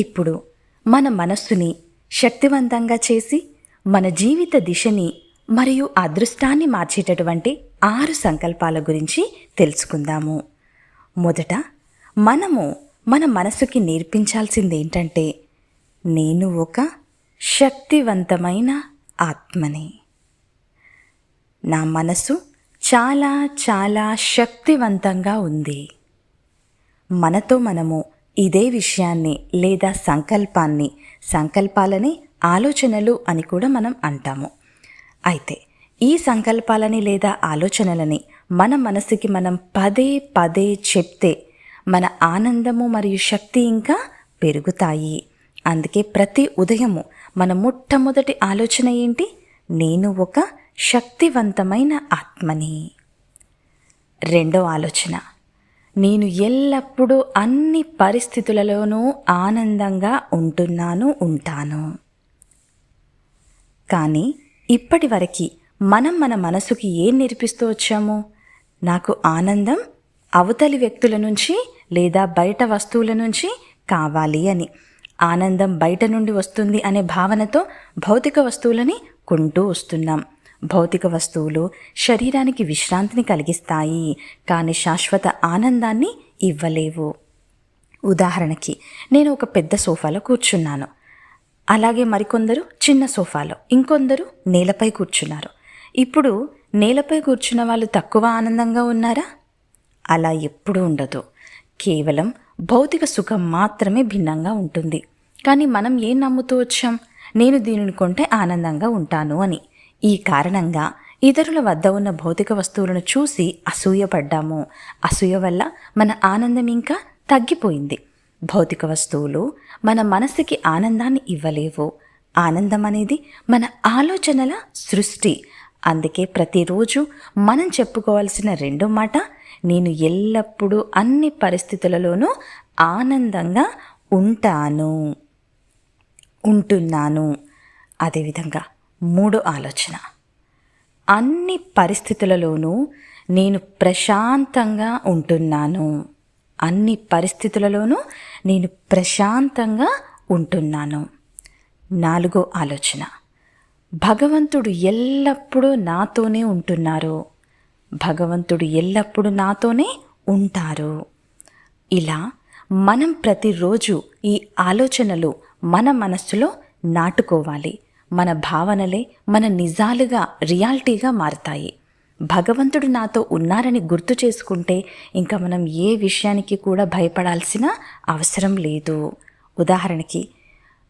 ఇప్పుడు మన మనస్సుని శక్తివంతంగా చేసి మన జీవిత దిశని మరియు అదృష్టాన్ని మార్చేటటువంటి ఆరు సంకల్పాల గురించి తెలుసుకుందాము. మొదట మనము మన మనసుకి నేర్పించాల్సింది ఏంటంటే నేను ఒక శక్తివంతమైన ఆత్మని. నా మనసు చాలా చాలా శక్తివంతంగా ఉంది. మనతో మనము ఇదే విషయాన్ని లేదా సంకల్పాన్ని సంకల్పాలని ఆలోచనలు అని కూడా మనం అంటాము. అయితే ఈ సంకల్పాలని లేదా ఆలోచనలని మన మనసుకి మనం పదే పదే చెప్తే మన ఆనందము మరియు శక్తి ఇంకా పెరుగుతాయి. అందుకే ప్రతి ఉదయము మన మొట్టమొదటి ఆలోచన ఏంటి? నేను ఒక శక్తివంతమైన ఆత్మని. రెండో ఆలోచన నేను ఎల్లప్పుడూ అన్ని పరిస్థితులలోనూ ఆనందంగా ఉంటున్నాను ఉంటాను. కానీ ఇప్పటి వరకు మనం మన మనసుకి ఏం నేర్పిస్తూ వచ్చాము? నాకు ఆనందం అవతలి వ్యక్తుల నుంచి లేదా బయట వస్తువుల నుంచి కావాలి అని. ఆనందం బయట నుండి వస్తుంది అనే భావనతో భౌతిక వస్తువులని కొంటూ వస్తున్నాం. భౌతిక వస్తువులు శరీరానికి విశ్రాంతిని కలిగిస్తాయి కానీ శాశ్వత ఆనందాన్ని ఇవ్వలేవు. ఉదాహరణకి నేను ఒక పెద్ద సోఫాలో కూర్చున్నాను. అలాగే మరికొందరు చిన్న సోఫాలో ఇంకొందరు నేలపై కూర్చున్నారు. ఇప్పుడు నేలపై కూర్చున్న వాళ్ళు తక్కువ ఆనందంగా ఉన్నారా? అలా ఎప్పుడూ ఉండదు. కేవలం భౌతిక సుఖం మాత్రమే భిన్నంగా ఉంటుంది. కానీ మనం ఏం నమ్ముతూ వచ్చాం? నేను దీనిని కొంటే ఆనందంగా ఉంటాను అని. ఈ కారణంగా ఇతరుల వద్ద ఉన్న భౌతిక వస్తువులను చూసి అసూయపడ్డాము. అసూయ వల్ల మన ఆనందం ఇంకా తగ్గిపోయింది. భౌతిక వస్తువులు మన మనసుకి ఆనందాన్ని ఇవ్వలేవు. ఆనందం అనేది మన ఆలోచనల సృష్టి. అందుకే ప్రతిరోజు మనం చెప్పుకోవాల్సిన రెండో మాట నేను ఎల్లప్పుడూ అన్ని పరిస్థితులలోనూ ఆనందంగా ఉంటాను. ఉంటున్నాను. అదేవిధంగా మూడో ఆలోచన. అన్ని పరిస్థితులలోనూ నేను ప్రశాంతంగా ఉంటున్నాను. అన్ని పరిస్థితులలోనూ నేను ప్రశాంతంగా ఉంటున్నాను. నాలుగో ఆలోచన. భగవంతుడు ఎల్లప్పుడూ నాతోనే ఉంటున్నారు. భగవంతుడు ఎల్లప్పుడూ నాతోనే ఉంటారు. ఇలా మనం ప్రతిరోజు ఈ ఆలోచనలు మన మనస్సులో నాటుకోవాలి. మన భావనలే మన నిజాలుగా రియాలిటీగా మారతాయి. భగవంతుడు నాతో ఉన్నారని గుర్తు చేసుకుంటే ఇంకా మనం ఏ విషయానికి కూడా భయపడాల్సిన అవసరం లేదు. ఉదాహరణకి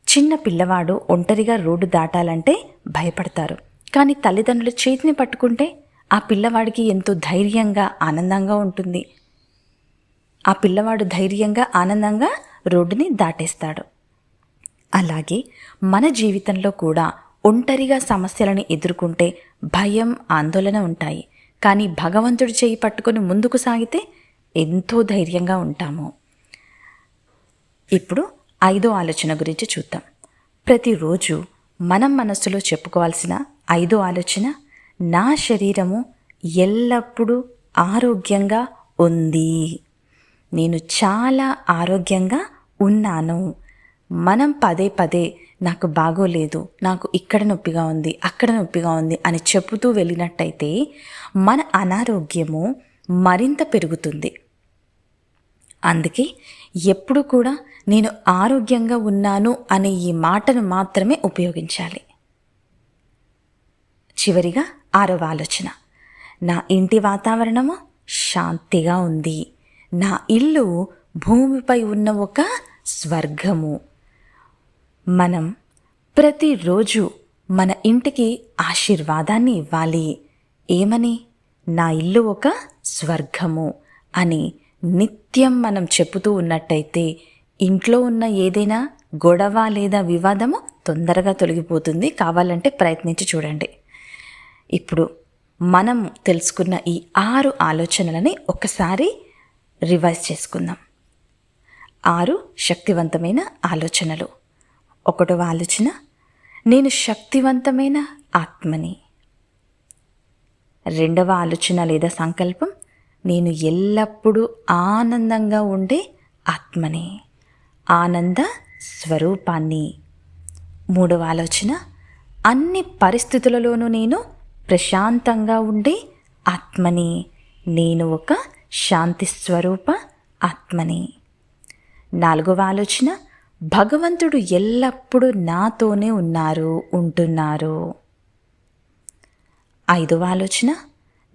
చిన్న పిల్లవాడు ఒంటరిగా రోడ్డు దాటాలంటే భయపడతారు. కానీ తల్లిదండ్రుల చేతిని పట్టుకుంటే ఆ పిల్లవాడికి ఎంతో ధైర్యంగా ఆనందంగా ఉంటుంది. ఆ పిల్లవాడు ధైర్యంగా ఆనందంగా రోడ్డుని దాటేస్తాడు. అలాగే మన జీవితంలో కూడా ఒంటరిగా సమస్యలను ఎదుర్కొంటే భయం ఆందోళన ఉంటాయి. కానీ భగవంతుడి చేయి పట్టుకొని ముందుకు సాగితే ఎంతో ధైర్యంగా ఉంటాము. ఇప్పుడు ఐదో ఆలోచన గురించి చూద్దాం. ప్రతిరోజు మనం మనస్సులో చెప్పుకోవాల్సిన ఐదో ఆలోచన నా శరీరము ఎల్లప్పుడూ ఆరోగ్యంగా ఉంది. నేను చాలా ఆరోగ్యంగా ఉన్నాను. మనం పదే పదే నాకు బాగోలేదు నాకు ఇక్కడ నొప్పిగా ఉంది అక్కడ నొప్పిగా ఉంది అని చెబుతూ వెళ్ళినట్టయితే మన అనారోగ్యము మరింత పెరుగుతుంది. అందుకే ఎప్పుడు కూడా నేను ఆరోగ్యంగా ఉన్నాను అనే ఈ మాటను మాత్రమే ఉపయోగించాలి. చివరిగా ఆరవ ఆలోచన. నా ఇంటి వాతావరణము శాంతిగా ఉంది. నా ఇల్లు భూమిపై ఉన్న ఒక స్వర్గము. మనం ప్రతిరోజు మన ఇంటికి ఆశీర్వాదాన్ని ఇవ్వాలి. ఏమని? నా ఇల్లు ఒక స్వర్గము అని నిత్యం మనం చెప్పుతూ ఉన్నట్టయితే ఇంట్లో ఉన్న ఏదైనా గొడవ లేదా వివాదము తొందరగా తొలగిపోతుంది. కావాలంటే ప్రయత్నించి చూడండి. ఇప్పుడు మనం తెలుసుకున్న ఈ ఆరు ఆలోచనలని ఒకసారి రివైజ్ చేసుకుందాం. ఆరు శక్తివంతమైన ఆలోచనలు. ఒకటవ ఆలోచన నేను శక్తివంతమైన ఆత్మని. రెండవ ఆలోచన లేదా సంకల్పం నేను ఎల్లప్పుడూ ఆనందంగా ఉండే ఆత్మని ఆనంద స్వరూపాన్ని. మూడవ ఆలోచన అన్ని పరిస్థితులలోనూ నేను ప్రశాంతంగా ఉండే ఆత్మని నేను ఒక శాంతి స్వరూప ఆత్మని. నాలుగవ ఆలోచన భగవంతుడు ఎల్లప్పుడూ నాతోనే ఉన్నారు ఉంటున్నారు. ఐదవ ఆలోచన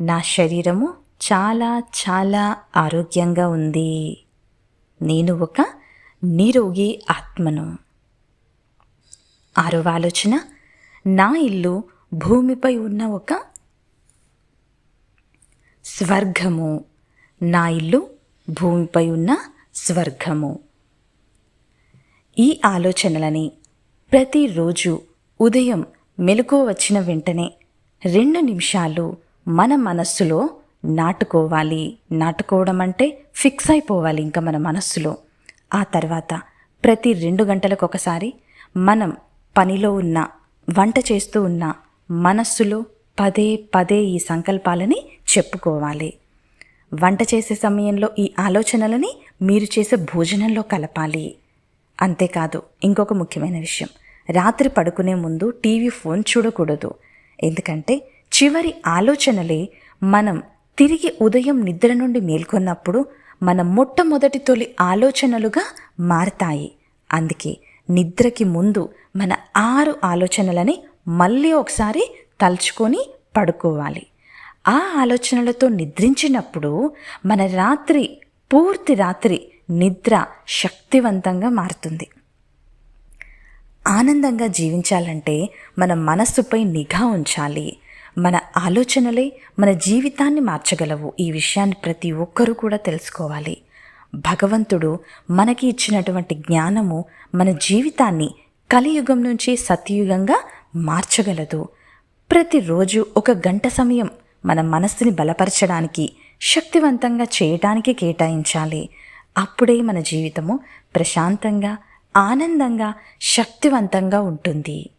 నా శరీరము చాలా చాలా ఆరోగ్యంగా ఉంది. నేను ఒక నిరోగి ఆత్మను. ఆరవ ఆలోచన నా ఇల్లు భూమిపై ఉన్న ఒక స్వర్గము. నా ఇల్లు భూమిపై ఉన్న స్వర్గము. ఈ ఆలోచనలని ప్రతిరోజు ఉదయం మెలకు వచ్చిన వెంటనే రెండు నిమిషాలు మన మనస్సులో నాటుకోవాలి. నాటుకోవడం అంటే ఫిక్స్ అయిపోవాలి ఇంకా మన మనస్సులో. ఆ తర్వాత ప్రతి రెండు గంటలకు ఒకసారి మనం పనిలో ఉన్న వంట చేస్తూ ఉన్న మనస్సులో పదే పదే ఈ సంకల్పాలని చెప్పుకోవాలి. వంట చేసే సమయంలో ఈ ఆలోచనలని మీరు చేసే భోజనంలో కలపాలి. అంతేకాదు ఇంకొక ముఖ్యమైన విషయం. రాత్రి పడుకునే ముందు టీవీ ఫోన్ చూడకూడదు. ఎందుకంటే చివరి ఆలోచనలే మనం తిరిగి ఉదయం నిద్ర నుండి మేల్కొన్నప్పుడు మన మొట్టమొదటి తొలి ఆలోచనలుగా మారతాయి. అందుకే నిద్రకి ముందు మన ఆరు ఆలోచనలని మళ్ళీ ఒకసారి తలుచుకొని పడుకోవాలి. ఆ ఆలోచనలతో నిద్రించినప్పుడు మన రాత్రి పూర్తి రాత్రి నిద్ర శక్తివంతంగా మారుతుంది. ఆనందంగా జీవించాలంటే మన మనస్సుపై నిఘా ఉంచాలి. మన ఆలోచనలే మన జీవితాన్ని మార్చగలవు. ఈ విషయాన్ని ప్రతి ఒక్కరూ కూడా తెలుసుకోవాలి. భగవంతుడు మనకి ఇచ్చినటువంటి జ్ఞానము మన జీవితాన్ని కలియుగం నుంచి సత్యయుగంగా మార్చగలదు. ప్రతిరోజు ఒక గంట సమయం మన మనస్సుని బలపరచడానికి శక్తివంతంగా చేయటానికి కేటాయించాలి. అప్పుడే మన జీవితము ప్రశాంతంగా ఆనందంగా శక్తివంతంగా ఉంటుంది.